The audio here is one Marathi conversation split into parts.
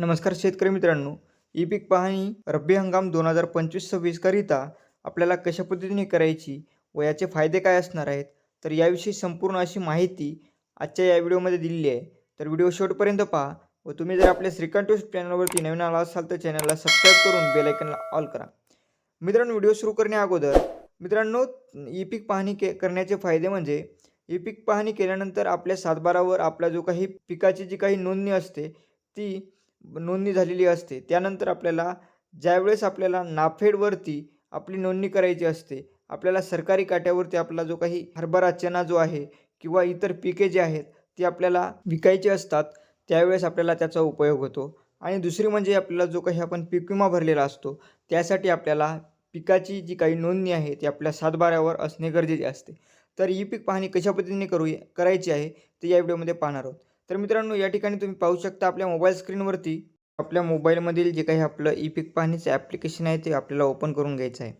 नमस्कार शेतकरी मित्रांनो ई पीक पाहणी रब्बी हंगाम दोन हजार पंचवीस सव्वीसकरिता आपल्याला कशा पद्धतीने करायची व याचे फायदे काय असणार आहेत तर याविषयी संपूर्ण अशी माहिती आजच्या या व्हिडिओमध्ये दिलेली आहे. तर व्हिडिओ शेवटपर्यंत पहा व तुम्ही जर आपल्या श्रीकांत टूस चॅनलवरती नवीन आला असाल तर चॅनलला सबस्क्राईब करून बेलायकनला ऑल करा. मित्रांनो व्हिडिओ सुरू करण्या अगोदर मित्रांनो ई पीक पाहणी के करण्याचे फायदे म्हणजे ई पीक पाहणी केल्यानंतर आपल्या सातबारावर आपला जो काही पिकाची जी काही नोंदणी असते ती नोंदणी झालेली असते. त्यानंतर आपल्याला ज्यावेळेस आपल्याला नाफेडवरती आपली नोंदणी करायची असते आपल्याला सरकारी काट्यावरती आपला जो काही हरभरा चना जो आहे किंवा इतर पिके जे आहेत ती आपल्याला विकायची असतात त्यावेळेस आपल्याला त्याचा उपयोग होतो. आणि दुसरी म्हणजे आपल्याला जो काही आपण पीक विमा भरलेला असतो त्यासाठी आपल्याला पिकाची जी काही नोंदणी आहे ती आपल्या सातबाऱ्यावर असणे गरजेचे असते. तर ही पीक पाहणी कशा पद्धतीने करू करायची आहे ते या व्हिडिओमध्ये पाहणार आहोत. तर मित्रांनो या ठिकाणी तुम्ही पाहू शकता आपल्या मोबाईल स्क्रीनवरती आपल्या मोबाईलमधील जे काही आपलं ई पिक पाहणीचं ॲप्लिकेशन आहे ते आपल्याला ओपन करून घ्यायचं आहे.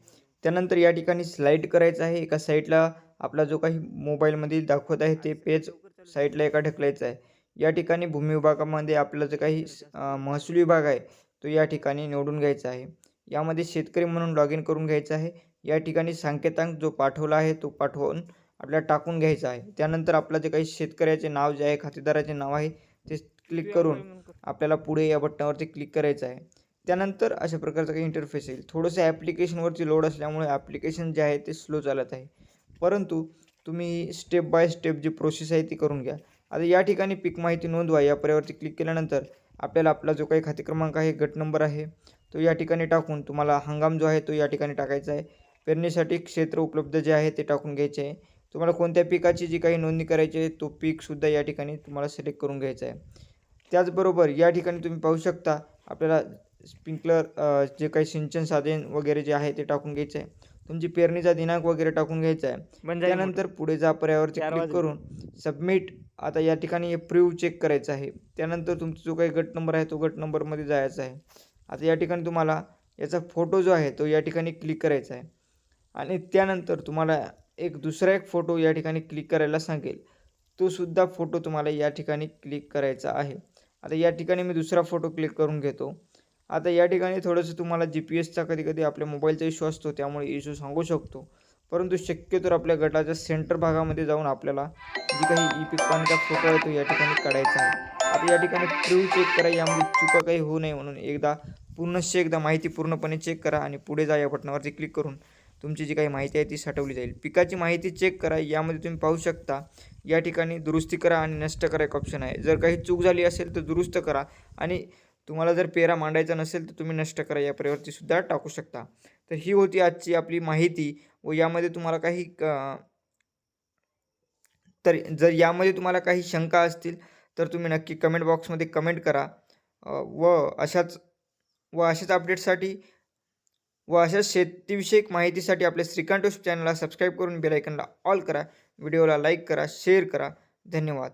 त्यानंतर या ठिकाणी स्लाईड करायचं आहे. एका साईडला आपला जो काही मोबाईलमध्ये दाखवत आहे ते पेज साईडला एका ढकलायचं आहे. या ठिकाणी भूमी विभागामध्ये आपलं जे काही महसूल विभाग आहे तो या ठिकाणी निवडून घ्यायचा आहे. यामध्ये शेतकरी म्हणून लॉग इन करून घ्यायचं आहे. या ठिकाणी संकेतांक जो पाठवला आहे तो पाठवून आपल्याला टाकून घ्यायचा आहे. त्यानंतर आपलं जे काही शेतकऱ्याचे नाव जे आहे खातेदाराचे नाव आहे ते क्लिक करून आपल्याला पुढे या बटनावरती क्लिक करायचं आहे. त्यानंतर अशा प्रकारचं काही इंटरफेस येईल. थोडंसं ॲप्लिकेशनवरती लोड असल्यामुळे ॲप्लिकेशन जे आहे ते स्लो चालत आहे. परंतु तुम्ही स्टेप बाय स्टेप जी प्रोसेस आहे ती करून घ्या. आता या ठिकाणी पीक माहिती नोंदवा. या पर्यावरती क्लिक केल्यानंतर आपल्याला आपला जो काही खाते क्रमांक आहे गट नंबर आहे तो या ठिकाणी टाकून तुम्हाला हंगाम जो आहे तो या ठिकाणी टाकायचा आहे. पेरणीसाठी क्षेत्र उपलब्ध जे आहे ते टाकून घ्यायचे आहे. तुम्हाला कोणत्या पिकाची जी काही नोंदणी करायची आहे तो पीकसुद्धा या ठिकाणी तुम्हाला सिलेक्ट करून घ्यायचा आहे. त्याचबरोबर या ठिकाणी तुम्ही पाहू शकता आपल्याला स्प्रिंकलर जे काही सिंचन साधन वगैरे जे आहे ते टाकून घ्यायचं आहे. तुमची पेरणीचा दिनांक वगैरे टाकून घ्यायचा आहे. त्यानंतर पुढे जा पर्यावरती क्लिक करून सबमिट आता या ठिकाणी प्रिव्ह चेक करायचं आहे. त्यानंतर तुमचा जो काही गट नंबर आहे तो गट नंबरमध्ये जायचा आहे. आता या ठिकाणी तुम्हाला याचा फोटो जो आहे तो या ठिकाणी क्लिक करायचा आहे. आणि त्यानंतर तुम्हाला एक दुसरा एक फोटो या ठिकाणी क्लिक करायला सांगेल. तो सुद्धा फोटो तुम्हाला या ठिकाणी क्लिक करायचा आहे. आता या ठिकाणी मी दुसरा फोटो क्लिक करून घेतो. आता या ठिकाणी थोडंसं तुम्हाला जी पी एसचा कधी कधी आपल्या मोबाईलचा इश्यू असतो त्यामुळे इश्यू सांगू शकतो. परंतु शक्यतो आपल्या गटाच्या सेंटर भागामध्ये जाऊन आपल्याला जी काही ई पिक पाणीचा फोटो आहे तो या ठिकाणी काढायचा आहे. आता या ठिकाणी ट्रू चेक करा यामध्ये चुका काही होऊ नये म्हणून एकदा पूर्णशे एकदा माहिती पूर्णपणे चेक करा आणि पुढे जा या बटनावरती क्लिक करून. तुमची जी काही माहिती आहे ती साठवली जाईल. पिकाची माहिती चेक करा यामध्ये तुम्ही पाहू शकता. या ठिकाणी दुरुस्ती करा आणि नष्ट करा एक ऑप्शन आहे. जर काही चूक झाली असेल तर दुरुस्त करा आणि तुम्हाला जर पेरा मांडायचा नसेल तर तुम्ही नष्ट करा या पर्यावरतीसुद्धा टाकू शकता. तर ही होती आजची आपली माहिती व यामध्ये तुम्हाला काही क- तर जर यामध्ये तुम्हाला काही शंका असतील तर तुम्ही नक्की कमेंट बॉक्समध्ये कमेंट करा. व अशाच व अशाच अपडेटसाठी व अशाच शेतीविषयक माहितीसाठी आपल्या श्रीकांत चॅनलला सबस्क्राईब करून बेलायकनला ऑल करा. व्हिडिओला लाईक करा शेअर करा. धन्यवाद.